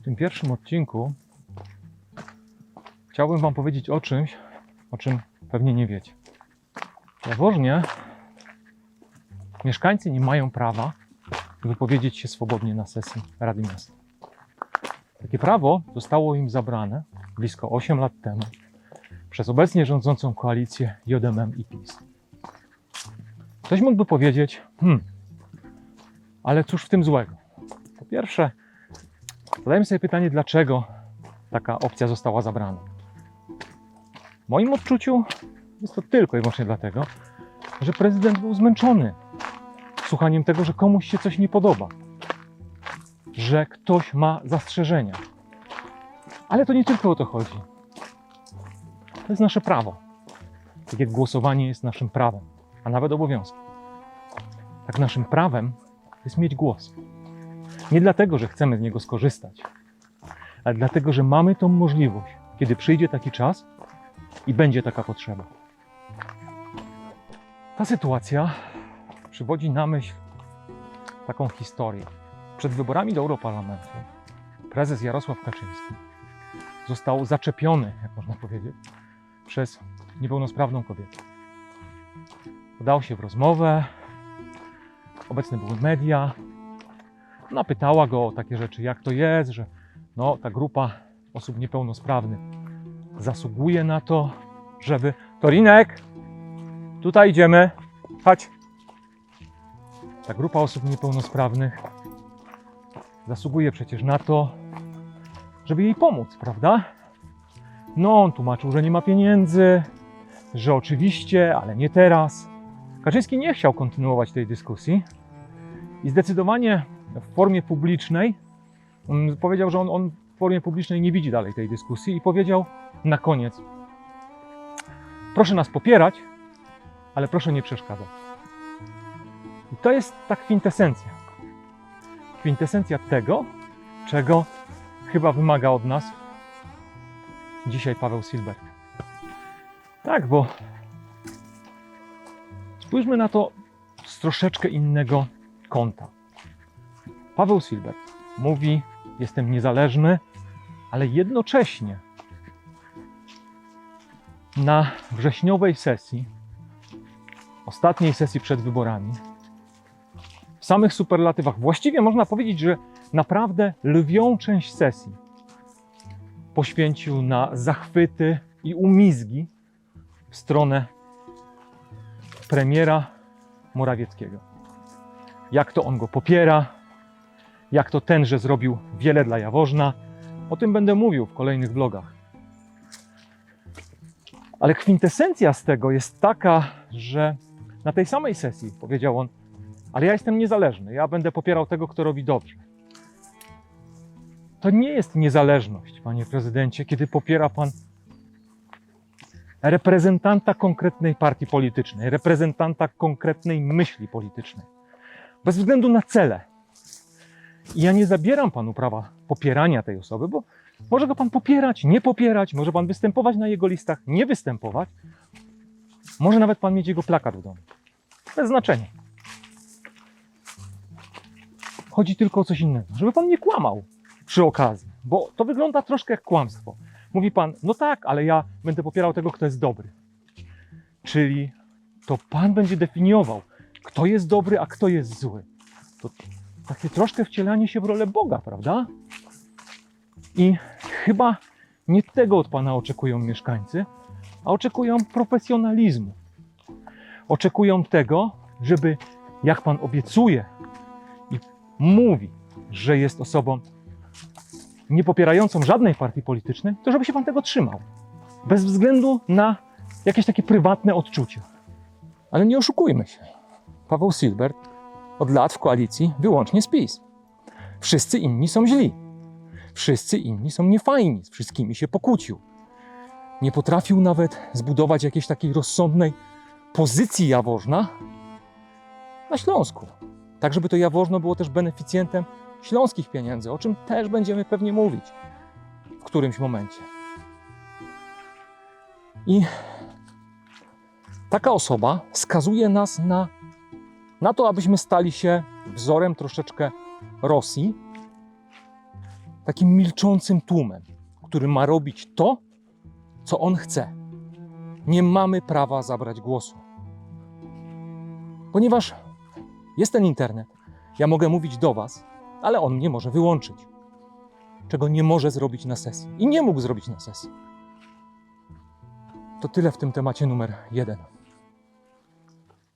W tym pierwszym odcinku chciałbym Wam powiedzieć o czymś, o czym pewnie nie wiecie. Jaworznie mieszkańcy nie mają prawa wypowiedzieć się swobodnie na sesji Rady Miasta. Takie prawo zostało im zabrane blisko 8 lat temu przez obecnie rządzącą koalicję JMM i PiS. Ktoś mógłby powiedzieć, hmm, ale cóż w tym złego? Po pierwsze, zadajmy sobie pytanie, dlaczego taka opcja została zabrana. W moim odczuciu jest to tylko i wyłącznie dlatego, że prezydent był zmęczony słuchaniem tego, że komuś się coś nie podoba, że ktoś ma zastrzeżenia. Ale to nie tylko o to chodzi. To jest nasze prawo. Tak jak głosowanie jest naszym prawem, a nawet obowiązkiem. Tak naszym prawem jest mieć głos. Nie dlatego, że chcemy z niego skorzystać, ale dlatego, że mamy tą możliwość, kiedy przyjdzie taki czas i będzie taka potrzeba. Ta sytuacja przywodzi na myśl taką historię. Przed wyborami do Europarlamentu prezes Jarosław Kaczyński został zaczepiony, jak można powiedzieć, przez niepełnosprawną kobietę. Udał się w rozmowę, obecne były media. Ona pytała go o takie rzeczy, jak to jest, że no, ta grupa osób niepełnosprawnych zasługuje na to, żeby. Torinek, tutaj idziemy. Chodź. Ta grupa osób niepełnosprawnych zasługuje przecież na to, żeby jej pomóc, prawda? No, on tłumaczył, że nie ma pieniędzy, że oczywiście, ale nie teraz. Kaczyński nie chciał kontynuować tej dyskusji i zdecydowanie w formie publicznej powiedział, że on, on w formie publicznej nie widzi dalej tej dyskusji i powiedział na koniec: Proszę nas popierać, ale proszę nie przeszkadzać. I to jest ta kwintesencja. Kwintesencja tego, czego chyba wymaga od nas dzisiaj Paweł Silberg. Tak, bo spójrzmy na to z troszeczkę innego kąta. Paweł Silberg mówi: Jestem niezależny, ale jednocześnie na wrześniowej sesji, ostatniej sesji przed wyborami, w samych superlatywach, właściwie można powiedzieć, że naprawdę lwią część sesji poświęcił na zachwyty i umizgi w stronę premiera Morawieckiego. Jak to on go popiera, jak to tenże zrobił wiele dla Jaworzna. O tym będę mówił w kolejnych vlogach. Ale kwintesencja z tego jest taka, że na tej samej sesji powiedział on, ale ja jestem niezależny, ja będę popierał tego, kto robi dobrze. To nie jest niezależność, panie prezydencie, kiedy popiera pan reprezentanta konkretnej partii politycznej, reprezentanta konkretnej myśli politycznej. Bez względu na cele. I ja nie zabieram panu prawa popierania tej osoby, bo może go pan popierać, nie popierać, może pan występować na jego listach, nie występować. Może nawet pan mieć jego plakat w domu. Bez znaczenia. Chodzi tylko o coś innego, żeby pan nie kłamał przy okazji, bo to wygląda troszkę jak kłamstwo. Mówi pan, no tak, ale ja będę popierał tego, kto jest dobry. Czyli to pan będzie definiował, kto jest dobry, a kto jest zły. To takie troszkę wcielanie się w rolę Boga, prawda? I chyba nie tego od pana oczekują mieszkańcy, a oczekują profesjonalizmu. Oczekują tego, żeby jak pan obiecuje i mówi, że jest osobą nie popierającą żadnej partii politycznej, to żeby się pan tego trzymał. Bez względu na jakieś takie prywatne odczucia. Ale nie oszukujmy się. Paweł Silbert od lat w koalicji wyłącznie z PiS. Wszyscy inni są źli. Wszyscy inni są niefajni. Z wszystkimi się pokłócił. Nie potrafił nawet zbudować jakiejś takiej rozsądnej pozycji Jaworzna na Śląsku. Tak, żeby to Jaworzno było też beneficjentem śląskich pieniędzy, o czym też będziemy pewnie mówić w którymś momencie. I taka osoba skazuje nas na, na to, abyśmy stali się wzorem troszeczkę Rosji. takim milczącym tłumem, który ma robić to, co on chce. Nie mamy prawa zabrać głosu. Ponieważ jest ten internet, ja mogę mówić do Was, ale on mnie może wyłączyć. Czego nie może zrobić na sesji. I nie mógł zrobić na sesji. To tyle w tym temacie numer jeden.